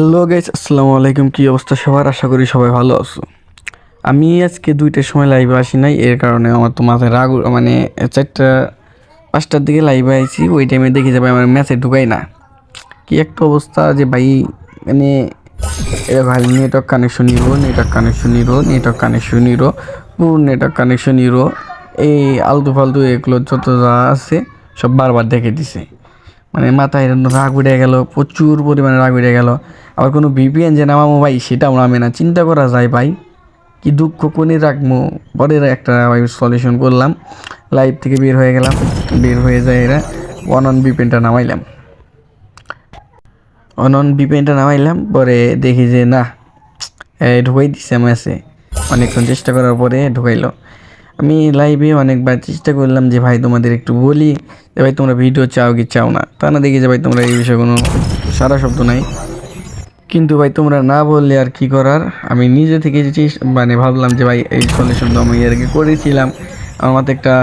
Hello guys আসসালামু আলাইকুম। কী অবস্থা সবার? আশা করি সবাই ভালো আছো। আমি আজকে দুইটার সময় লাইভে আসি নাই, এর কারণে আমার তো মাথায় রাগ মানে চারটা, পাঁচটার দিকে লাইভে আইছি, ওই টাইমে দেখি যাবে আমার ম্যাচে ঢুকাই না। কি একটা অবস্থা যে ভাই মানে ভাই নেটওয়ার্ক কানেকশন নিরো নেটওয়ার্ক কানেকশন নিরো নেটওয়ার্ক কানেকশন নিরো, পুরো নেটওয়ার্ক কানেকশন নিরো। এই আলতু ফালতু এগুলো যত যা আছে, সব বারবার দেখে দিছে। মানে মাথায় রাগ উঠে গেল, প্রচুর পরিমাণে রাগ উঠে গেল। আবার কোনো ভিপিএন যে নামামো ভাই, সেটাও নামে না। চিন্তা করা যায় ভাই। কি দুঃখ, কোনে রাখব? পরে একটা ভাই সলিউশন করলাম। লাইভ থেকে বের হয়ে গেলাম। বের হয়ে যায় এরা। ওয়ান অন ভিপিএনটা নামাইলাম। অন অন ভিপিএনটা নামাইলাম। পরে দেখি যে, না ঢুকাই দিছে ম্যাচে অনেকক্ষণ চেষ্টা করার পরে ঢুকাইলো। আমি লাইভে অনেকবার চেষ্টা করলাম যে, ভাই, তোমাদের একটু বলি যে, ভাই, তোমরা ভিডিও চাও কি চাও না? তা না দেখি যে, ভাই, তোমরা এই বিষয়ে কোনো সারা শব্দ নাই। কিন্তু ভাই, তোমরা না বললে আর কি করার? আমি নিজে থেকে মানে ভাবলাম যে, ভাই, এই সলিউশন তো আমি এর আগে করেছিলাম। আমার মাথায় একটা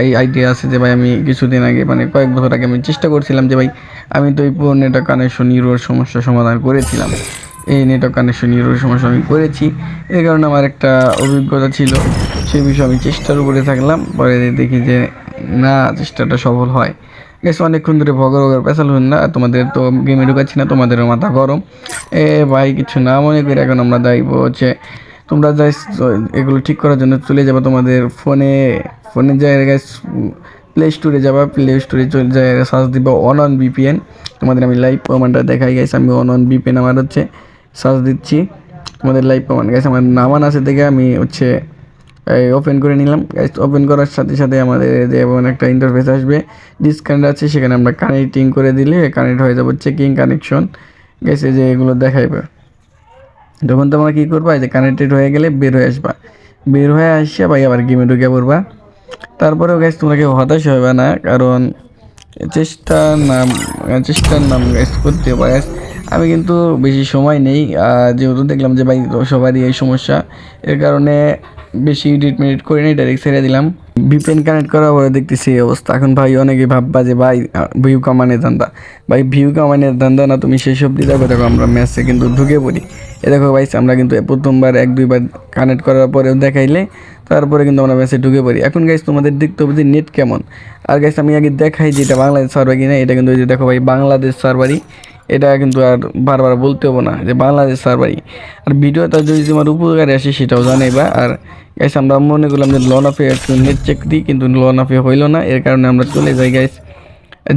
এই আইডিয়া আছে যে, ভাই, আমি কিছুদিন আগে মানে কয়েক বছর আগে আমি চেষ্টা করছিলাম যে, ভাই, আমি তো এই পুরো নেটওয়ার্ক কানেকশন ইউরোর সমস্যার সমাধান করেছিলাম। এই নেটওয়ার্ক কানেকশন ইউরোর সমস্যা আমি করেছি। এই কারণে আমার একটা অভিজ্ঞতা ছিল। সেই বিষয়ে আমি চেষ্টার উপরে থাকলাম। পরে দেখি যে, না, চেষ্টাটা সফল হয়। গেছে অনেকক্ষণ ধরে ভগর ভগর পেশাল হন না। তোমাদের তো গেমে ঢুকাচ্ছি না, তোমাদেরও মাথা গরম। এ ভাই, কিছু না মনে করে এখন আমরা যাইব হচ্ছে, তোমরা যাই, এগুলো ঠিক করার জন্য চলে যাব তোমাদের ফোনে। ফোনে গাইস প্লে স্টোরে যাবা। প্লে স্টোরে চলে যাই সার্চ দিবা অন অন বিপিএন তোমাদের আমি লাইভ প্রমাণটা দেখাই গেছি আমি অন অন বিপিএন আমার হচ্ছে সার্চ দিচ্ছি। তোমাদের লাইভ প্রমাণ গেছে আমার নামান আছে দেখে আমি হচ্ছে ওপেন করে নিলাম। ওপেন করার সাথে সাথে আমাদের যে এমন একটা ইন্টারফেস আসবে। ডিসকানেক্ট আছে, সেখানে আমরা কানেক্টিং করে দিলে কানেক্ট হয়ে যাবে চেকিং কানেকশন গেছে যে এগুলো দেখাইবে। তখন তোমরা কী করবা যে কানেক্টেড হয়ে গেলে বের হয়ে আসবা। বের হয়ে আসিয়া ভাই আবার গেমে ঢুকে পড়বা। তারপরেও গাইজ তোমরা কেউ হতাশ হবে না, কারণ চেষ্টার নাম চেষ্টার নাম গাইজ করতে guys। আমি কিন্তু বেশি সময় নেই। যেহেতু দেখলাম যে ভাই, সবারই এই সমস্যা। এর কারণে বেশি এডিট মেডিট করে নিই ডাইরেক্ট ছেড়ে দিলাম। ভিপিএন কানেক্ট করার পরে দেখতেছি এই অবস্থা। এখন ভাই অনেকে ভাববা যে, ভাই ভিউ কামানের ধান্দা। ভাই ভিউ কামানের ধান্দা না, তুমি সেই সব দেখো দেখো আমরা ম্যাচে কিন্তু ঢুকে পড়ি। এ দেখো ভাই আমরা কিন্তু প্রথমবার এক, দুইবার কানেক্ট করার পরেও দেখাইলে, তারপরে কিন্তু আমরা ম্যাচে ঢুকে পড়ি। এখন গাইস তোমাদের দেখতে হবে যে নেট কেমন। আর গাইস আমি আগে দেখাই যে এটা বাংলাদেশ সার্ভার কিনা, এটা কিন্তু ওই যে দেখো ভাই, বাংলাদেশ সার্ভারই এটা কিন্তু আর বারবার বলতে হব না যে বাংলাদেশ সার্ভারই আর ভিডিওটা যদি তোমার উপকারে আসে সেটাও জানাইবা। আর গাইস আমরা মনে করলাম যে লন অফে একটু নেট চেক দিই, কিন্তু লন অফে হইল না। এর কারণে আমরা চলে যাই গাইস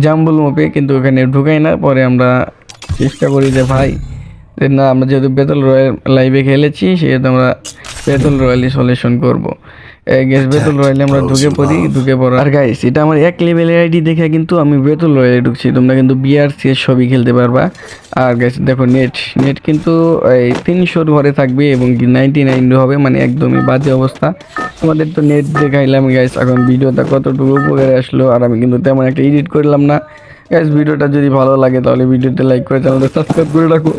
জাম্বুল মোপে কিন্তু ওখানে ঢুকাই না। পরে আমরা চেষ্টা করি যে ভাই, যে না, আমরা যেহেতু বেতল রয়্যাল লাইভে খেলেছি, সেহেতু আমরা বেতল রয়্যালি সলিউশন করব। গ্যাস বেতল রয়্যালে আমরা ঢুকে পড়ি ঢুকে পড়ো আর গাইস এটা আমার এক লেভেলের আইডি দেখে কিন্তু আমি বেতল রয়্যালে ঢুকছি। তোমরা কিন্তু বিআর সি সবই খেলতে পারবা। আর গাইস দেখো নেট নেট কিন্তু এই তিনশোর ঘরে থাকবে এবং নাইনটি নাইন হবে মানে একদমই বাজে অবস্থা। তোমাদের তো নেট দেখাইলাম গাইস এখন ভিডিওটা কতটুকু উপকারে আসলো আর আমি কিন্তু তেমন একটা এডিট করলাম না। গাইস ভিডিওটা যদি ভালো লাগে তাহলে ভিডিওতে লাইক করে চ্যানেলটা সাবস্ক্রাইব করে রাখো।